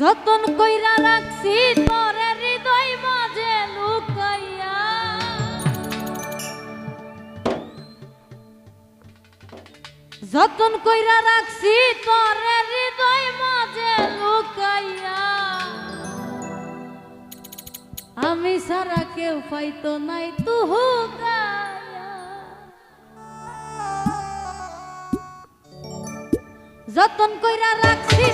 যতন কইরা রাখছি, তোরে হৃদয় মাঝে লুকাইয়া। যতন কইরা রাখছি, তোরে হৃদয় মাঝে লুকাইয়া। আমি সারা কেউ পাইতো নাই তুহু যতন কইরা রাখছি